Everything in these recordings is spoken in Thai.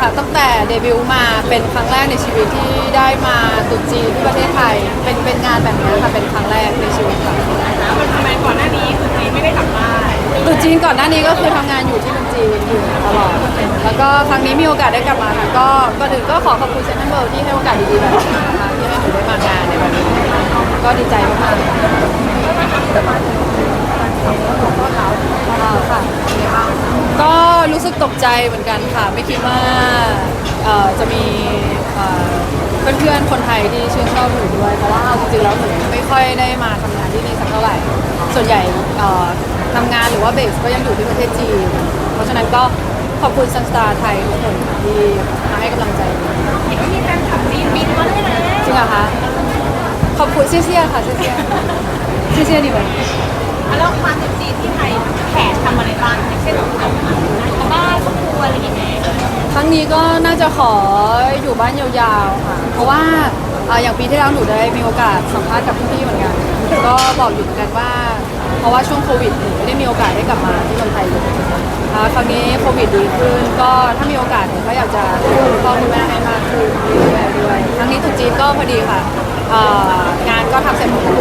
ค่ะ ตั้งแต่เดบิวต์มาเป็นครั้งแรกในชีวิตที่ได้มาตรุษจีนที่ประเทศไทย เป็นเป็นงานแบบนี้ค่ะ เป็นครั้งแรกในชีวิตค่ะมันทำไมก่อนหน้านี้คือจีนไม่ได้กลับบ้านตรุษจีนก่อนหน้านี้ก็คือทำงานอยู่ที่เมืองจีนอยู่ตลอด แล้วก็ครั้งนี้มีโอกาสได้กลับมาค่ะ ก็ก่อนอื่นก็ขอขอบคุณเซนต์เบิร์ที่ให้โอกาสดีๆแบบนี้นะคะที่ให้หนูได้มางานในวันนี้ ก็ดีใจมากๆอ่าค่ะ ก็รู้สึกตกใจเหมือนกันค่ะ ไม่คิดว่าเอ่อจะมีเอ่อเพื่อนๆคนไทยที่ชื่นชอบหนูด้วย เพราะว่าเอาจริงๆแล้วหนูไม่ค่อยได้มาทำงานที่นี่สักเท่าไหร่ ส่วนใหญ่เอ่อทำงานหรือว่าเบสก็ยังอยู่ที่ประเทศจีน เพราะฉะนั้นก็ขอบคุณซันสตาร์ไทยทุกคนค่ะที่มาให้กำลังใจหนูเห็นว่ามีแฟนคลับจีนบินมาด้วยนะจริงเหรอคะ ขอบคุณเซี่ยๆค่ะเซี่ยๆเซี่ยๆดีไหม แล้วมาถึงจีนที่ไทยแขกทำอะไรบ้างอย่างเช่นแบบบ้านครอบครัวอะไรอย่างเงี้ยครั้งนี้ก็น่าจะขออยู่บ้านยาวๆค่ะ เพราะว่าอ่าอย่างปีที่แล้วหนูได้มีโอกาสสัมภาษณ์กับพี่ๆเหมือนกัน ก็บอกอยู่เหมือนกันว่า เพราะว่าช่วงโควิดหนูไม่ได้มีโอกาสได้กลับมาที่เมืองไทยเลยอ่าคราวนี้โควิดดีขึ้น ก็ถ้ามีโอกาสหนูก็อยากจะดูคุณพ่อคุณแม่ให้มากขึ้นด้วยด้วยครั้งนี้ตรุษจีนก็พอดีค่ะอ่างานก็ทำเสร็จหมดแล้ว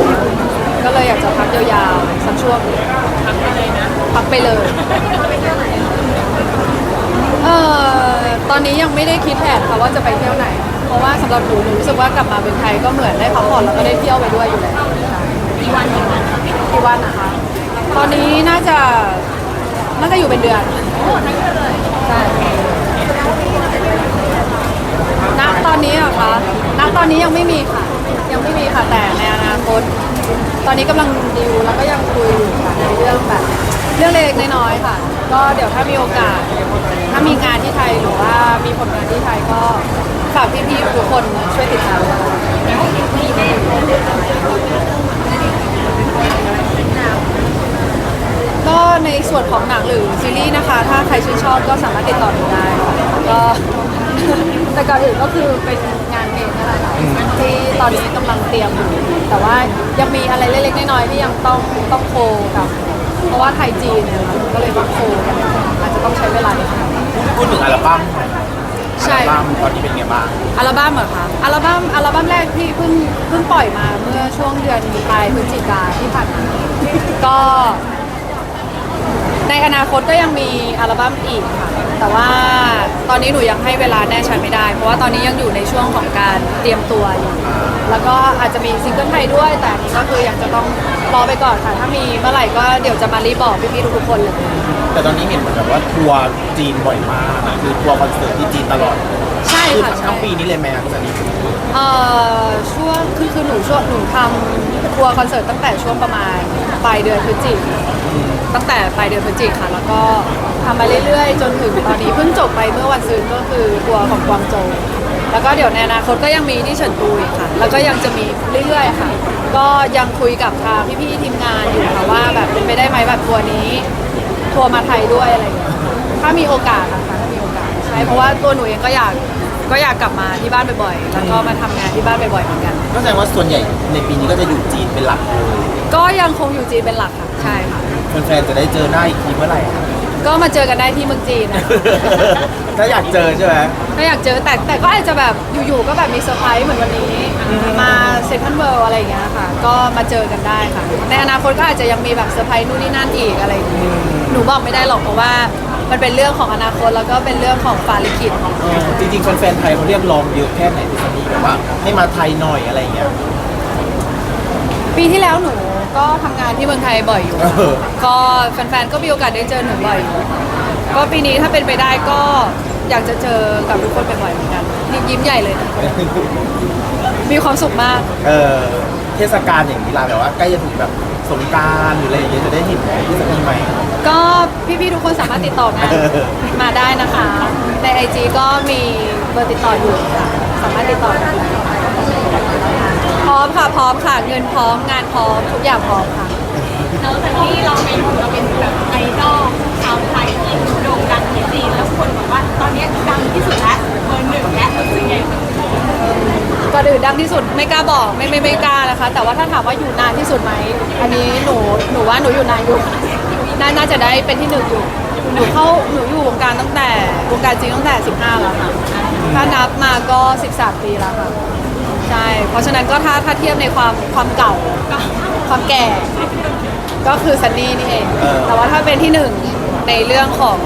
ก็เลยอยากจะพักยาวๆสักช่วงหนึ่งทำไปเลยนะพักไปเลยเอ่อตอนนี้ยังไม่ได้คิดแผนค่ะว่าจะไปเที่ยวไหน เพราะว่าสำหรับหนูหนูรู้สึกว่ากลับมาเป็นไทยก็เหมือนได้พักผ่อนแล้วก็ได้เที่ยวไปด้วยอยู่แล้วค่ะกี่วันกี่วันกี่วันนะคะ ตอนนี้น่าจะน่าจะอยู่เป็นเดือนโอ้ทั้งเดือนเลยใช่ณตอนนี้เหรอะคะณตอนนี้ยังไม่มีค่ะ ยังไม่มีค่ะแต่ในอนาคต ตอนนี้กำลังดิวแล้วก็ยังคุยอยู่ค่ะในเรื่องแบบเรื่องเล็กๆน้อยๆค่ะ ก็เดี๋ยวถ้ามีโอกาส ถ้ามีงานที่ไทยหรือว่ามีผลงานที่ไทยก็ฝากพี่ๆทุกคนช่วยติดตามด้วยก็ในส่วนของหนังหรือซีรีส์นะคะ ถ้าใครชื่นชอบก็สามารถติดต่อหนูได้ค่ะก็แต่ก่อนอื่นก็คือเป็น ที่ตอนนี้กำลังเตรียมอยู่แต่ว่ายังมีอะไรเล็กๆน้อยๆที่ยังต้องต้องโคกับ เพราะว่าไทยจีนเนี่ยค่ะก็เลยต้องโคกันอาจจะต้องใช้เวลาในการพูดถึงอัลบั้มใช่อัลบั้มตอนนี้เป็นไงบ้างอัลบั้มเหรอคะอัลบั้มอัลบั้มแรกที่เพิ่งเพิ่งปล่อยมาเมื่อช่วงเดือนปลายพฤศจิกาที่ผ่านมาก็ ในอนาคตก็ยังมีอัลบั้มอีกค่ะ แต่ว่าตอนนี้หนูยังให้เวลาแน่ชัดไม่ได้ เพราะว่าตอนนี้ยังอยู่ในช่วงของการเตรียมตัวอยู่แล้วก็อาจจะมีซิงเกิลไทยด้วย แต่อันนี้ก็คือยังจะต้องรอไปก่อนค่ะ ถ้ามีเมื่อไหร่ก็เดี๋ยวจะมารีบบอกพี่ๆทุกๆคนเลย แต่ตอนนี้เห็นเหมือนกับว่าทัวร์จีนบ่อยมากอะคือทัวร์คอนเสิร์ตที่จีนตลอดใช่คือค่ะทั้ใช่งปีนี้เลยไหมครับตอนนี้เอ่อช่วงคือคือหนูช่วงหนูทำทัวร์คอนเสิร์ตตั้งแต่ช่วงประมาณปลายเดือนพฤศจิก ตั้งแต่ปลายเดือนพฤศจิกค่ะ แล้วก็ทำมาเรื่อยๆ จนถึงตอนนี้เพิ่งจบไปเมื่อวันซืนก็คือทัวของกวางโจวแล้วก็เดี๋ยวในอนาคตก็ยังมีที่เฉินตูอีกค่ะ แล้วก็ยังจะมีเรื่อยๆค่ะ ก็ยังคุยกับทางพี่ๆทีมงานอยู่ค่ะว่าแบบเป็นไปได้ไหมแบบทัวร์นี้ ทัวร์มาไทยด้วยอะไรอย่างเงี้ยถ้ามีโอกาสนะคะถ้ามีโอกาสใช่เพราะว่าตัวหนูเองก็อยาก ก็อยากกลับมาที่บ้านบ่อยๆ แล้วก็มาทำงานที่บ้านบ่อยๆเหมือนกัน ก็แสดงว่าส่วนใหญ่ในปีนี้ก็จะอยู่จีนเป็นหลักเลยก็ยังคงอยู่จีนเป็นหลักค่ะ ใช่ค่ะ แฟนๆจะได้เจอหน้าอีกทีเมื่อไหร่อะก็มาเจอกันได้ที่เมืองจีนนะ ถ้าอยากเจอใช่ไหม ถ้าอยากเจอแต่แต่ก็อาจจะแบบอยู่ๆก็แบบมีเซอร์ไพรส์เหมือนวันนี้ มาเซ็นทรัลเวิลด์อะไรอย่างเงี้ยค่ะ ก็มาเจอกันได้ค่ะ ในอนาคตก็อาจจะยังมีแบบเซอร์ไพรส์นู่นนี่นั่นอีกอะไรอย่างเงี้ยหนูบอกไม่ได้หรอกเพราะว่า มันเป็นเรื่องของอนาคตแล้วก็เป็นเรื่องของฟ้าลิขิตเออจริงๆแฟนๆไทยเขาเรียกร้องเยอะแค่ไหนที่นี่แบบว่า ให้มาไทยหน่อยอะไรอย่างเงี้ย ปีที่แล้วหนูก็ทำงานที่เมืองไทยบ่อยอยู่ เออ ก็แฟนๆก็มีโอกาสได้เจอหนูบ่อยอยู่ก็ปีนี้ถ้าเป็นไปได้ก็อยากจะเจอกับทุกคนบ่อยๆเหมือนกันนี่ยิ้มใหญ่เลยนะมีความสุขมาก เออเทศกาลอย่างนี้ล่ะแบบว่าใกล้จะถึงแบบสงกรารหรืออะไรอย่างเงี้ยจะได้เห็นไหมที่จะมีไหมก็ พี่ๆทุกคนสามารถติดต่องานเออมาได้นะคะ ในไอจีก็มีเบอร์ติดต่ออยู่ค่ะสามารถติดต่อได้พร้อมค่ะพร้อมค่ะเงินพร้อมงานพร้อมทุกอย่างพร้อมค่ะ แล้วจากที่เราเป็นเราเป็นแบบไอดอลชาวไทยที่โด่งดังที่จีนแล้วคนบอกว่าตอนนี้ดังที่สุดแล้วเบอร์หนึ่งและรู้สึกไงก่อนอื่นดังที่สุดไม่กล้าบอกไม่ไม่ไม่กล้านะคะ แต่ว่าถ้าถามว่าอยู่นานที่สุดไหมอันนี้หนูหนูว่าหนูอยู่นานอยู่ น่าน่าจะได้เป็นที่หนึ่งอยู่หนูเข้าหนูอยู่วงการตั้งแต่วงการจริงตั้งแต่ 15 แล้วค่ะถ้านับมาก็ 13 ปีแล้วค่ะใช่เพราะฉะนั้นก็ถ้าถ้าเทียบในความความเก่าความแก่ ก็คือซันนี่นี่เองเออแต่ว่าถ้าเป็นที่หนึ่งในเรื่องของ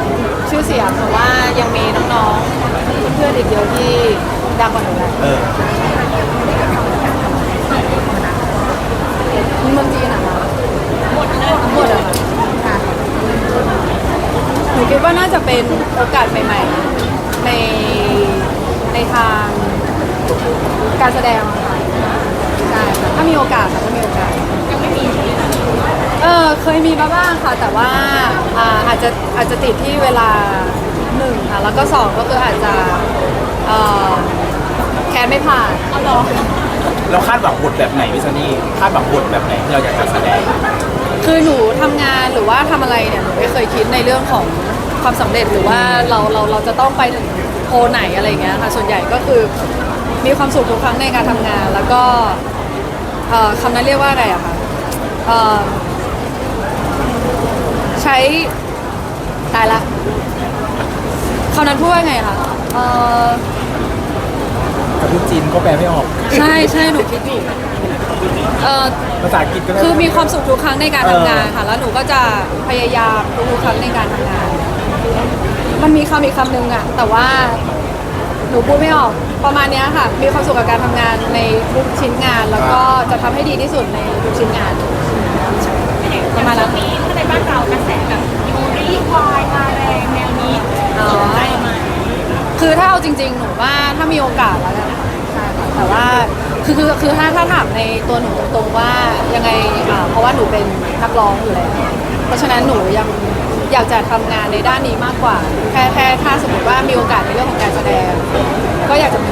ชื่อเสียงหนูว่ายังมีน้องๆเพื่อนๆอีกเยอะที่ดังกว่าหนูแหละเออเมืองจีนอะคะหมดเลยหมดอะค่ะ หนูคิดว่าน่าจะเป็นโอกาสใหม่ ๆ ในในทางการแสดงอะค่ะใช่ค่ะถ้ามีโอกาสค่ะถ้ามีโอกาส ยังไม่มีเออเคยมีมาบ้างค่ะ แต่ว่าอ่าอาจจะอาจจะติดที่เวลาหนึ่งค่ะ แล้วก็สองก็คืออาจจะเอ่อแคนไม่ผ่านเอาหรอ เราคาดหวังบทแบบไหนพี่ซันนี่คาดหวังบทแบบไหนที่เราอยากจะแสดง คือหนูทำงานหรือว่าทำอะไรเนี่ยหนูไม่เคยคิดในเรื่องของความสำเร็จหรือว่าเราเราเราจะต้องไปถึงโพลไหนอะไรอย่างเงี้ยค่ะส่วนใหญ่ก็คือมีความสุขทุกครั้งในการทำงาน แล้วก็เอ่อคำนั้นเรียกว่าอะไรอะคะเอ่อใช้ตายละคำนั้นพูดว่าไงคะเอ่อ กับพูดจีนก็แปลไม่ออก ใช่ใช่หนูคิดอยู่ เอ่อภาษาอังกฤษก็ไคือมีความสุขทุกครั้งในการทำงานค่ะ แล้วหนูก็จะพยายามทุกๆครั้งในการทำงาน มันมีคำอีกคำหนึ่งอะแต่ว่าหนูพูดไม่ออกประมาณเนี้ยค่ะ มีความสุขกับการทำงานในทุกชิ้นงาน แล้วก็จะทำให้ดีที่สุดในทุกชิ้นงาน ประมาณนั้น นี้ถ้าในบ้านเรากระแสแบบยูริควายมาแรงแนวนี้อ๋อสนใจไหมคือถ้าเอาจริงๆ หนูว่าถ้ามีโอกาสแล้วกันใช่ค่ะแต่ว่า คือคือคือถ้าถ้าถามในตัวหนูตรงๆว่ายังไงอ่าเพราะว่าหนูเป็นนักร้องอยู่แล้วเพราะฉะนั้นหนูยังอยากจะทำงานในด้านนี้มากกว่า แค่แค่ถ้าสมมติว่ามีโอกาสในเรื่องของการแสดง ก็อยากจะมี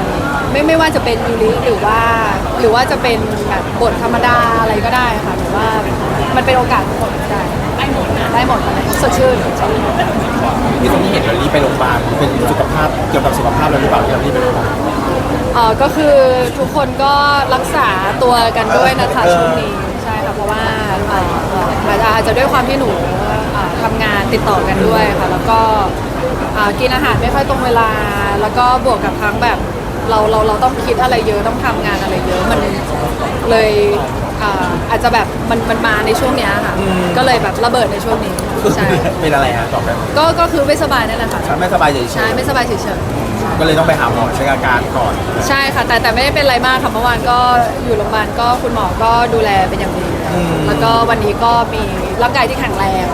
ไม่ไม่ว่าจะเป็นยูริหรือว่า หรือว่าจะเป็นแบบบทธรรมดาอะไรก็ได้ค่ะหนูว่ามันเป็นโอกาสทุกคนได้ได้หมดนะได้หมดค่ะ สดชื่นสดชื่นพี่ซันนี่เห็นเรารีบไปโรงพยาบาลเป็นสุขภาพเกี่ยวกับสุขภาพเราหรือเปล่าที่เรารีบไปโรงพยาบาลเอ่อก็คือทุกคนก็รักษาตัวกันด้วยนะคะเออช่วงนี้ใช่ค่ะเพราะว่าเอ่อเอ่ออาจจะอาจจะด้วยความที่หนูเอ่อทำงานติดต่อกันด้วยค่ะแล้วก็เอ่อกินอาหารไม่ค่อยตรงเวลา แล้วก็บวกกับทั้งแบบเราเราเราต้องคิดอะไรเยอะต้องทำงานอะไรเยอะมันเลย อ่าอาจจะแบบมันมันมาในช่วงเนี้ยค่ะก็เลยแบบระเบิดในช่วงนี้ใช่เป็นอะไรฮะตอบได้ไหมก็ก็คือไม่สบายนั่นแหละค่ะไม่สบายเฉยใช่ไม่สบายเฉยๆๆก็เลยต้องไปหาหมอเช็คอาการก่อนใช่ค่ะ แต่แต่ไม่ได้เป็นอะไรมากค่ะเมื่อวานก็อยู่โรงพยาบาลก็คุณหมอก็ดูแลเป็นอย่างดี อืม แล้วก็วันนี้ก็มีร่างกายที่แข็งแรง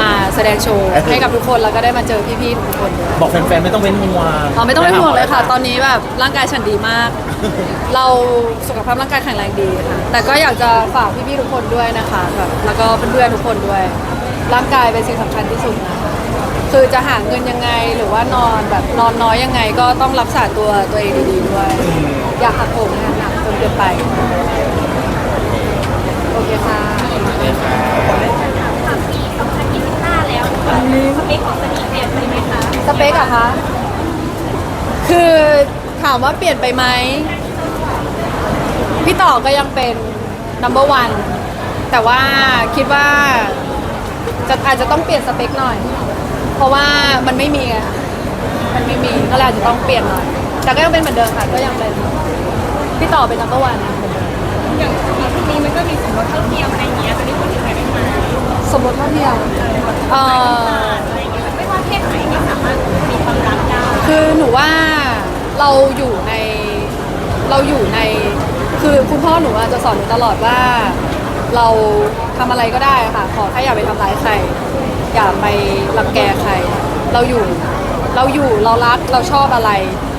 มาแสดงโชว์เอ้ยให้กับทุกคนแล้วก็ได้มาเจอพี่ๆทุกคนด้วยบอกแฟนๆไม่ต้องเป็นห่วงอ๋อไม่ต้องเป็นห่วงเลยค่ะ ตอนนี้แบบร่างกายฉันดีมาก เราสุขภาพร่างกายแข็งแรงดีค่ะแต่ก็อยากจะฝากพี่ๆทุกคนด้วยนะคะแบบแล้วก็เพื่อนๆทุกคนด้วย ร่างกายเป็นสิ่งสำคัญที่สุดนะคะคือจะหาเงินยังไงหรือว่านอนแบบนอนน้อยยังไงก็ต้องรักษาตัวตัวเองดีๆด้วย อย่าหักโหมงานหนักจนเกินไป โอเคค่ะ2025แล้ว สเปคของสนิทเปลี่ยนไปไหมคะสเปคอะคะ คือถามว่าเปลี่ยนไปไหม พี่ต่อก็ยังเป็น number one แต่ว่าคิดว่าจะอาจจะต้องเปลี่ยนสเปคหน่อย เพราะว่ามันไม่มีไงมันไม่มีก็เลยอาจจะต้องเปลี่ยนหน่อย แต่ก็ยังเป็นเหมือนเดิมค่ะ ก็ยังเป็น พี่ต่อเป็น number one เหมือนเดิมอย่างทีนี้มันก็มีสมรสเท่าเทียมอะไรอย่างเงี้ยตอนนี้คนถึงไหนได้ไหม สมรสเท่าเทียมเอ่ออะไรอย่างเงี้ยไม่ว่าเพศไหนก็สามารถมีความรักได้คือหนูว่าเราอยู่ในเราอยู่ในคือคุณพ่อหนูอะจะสอนหนูตลอดว่า เราทำอะไรก็ได้ค่ะ ขอแค่อย่าไปทำร้ายใคร อย่าไปรังแกใคร เราอยู่เราอยู่เรารักเราชอบอะไร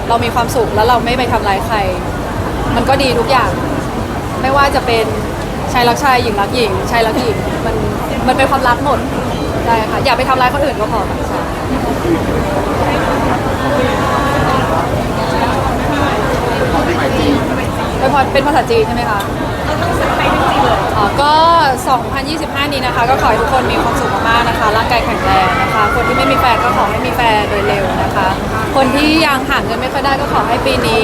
เรามีความสุขแล้วเราไม่ไปทำร้ายใคร มันก็ดีทุกอย่าง ไม่ว่าจะเป็นชายรักชายหญิงรักหญิงชายรักหญิงมัน มันเป็นความรักหมดใช่ค่ะอย่าไปทำร้ายคนอื่นก็พอค่ะใช่เป็นเป็นภาษาจีนใช่ไหมคะเราต้องสเปคจริงๆเลยอ๋อก็ 2025 นี้นะคะ ก็ขอให้ทุกคนมีความสุขมากๆนะคะ ร่างกายแข็งแรงนะคะ คนที่ไม่มีแฟนก็ขอให้มีแฟนโดยเร็วนะคะ คนที่ยังหาเงินไม่ค่อยได้ก็ขอให้ปีนี้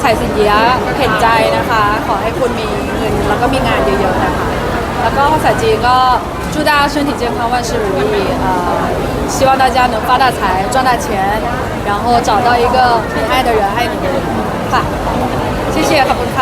ใส่สินเยียเห็นใจนะคะ ขอให้คุณมีเงินแล้วก็มีงานเยอะๆนะคะ แล้วก็ภาษาจีนก็ 祝大家身体健康，万事如意啊！希望大家能发大财，赚大钱，然后找到一个你爱的人，爱你的人。好，谢谢，卡布卡。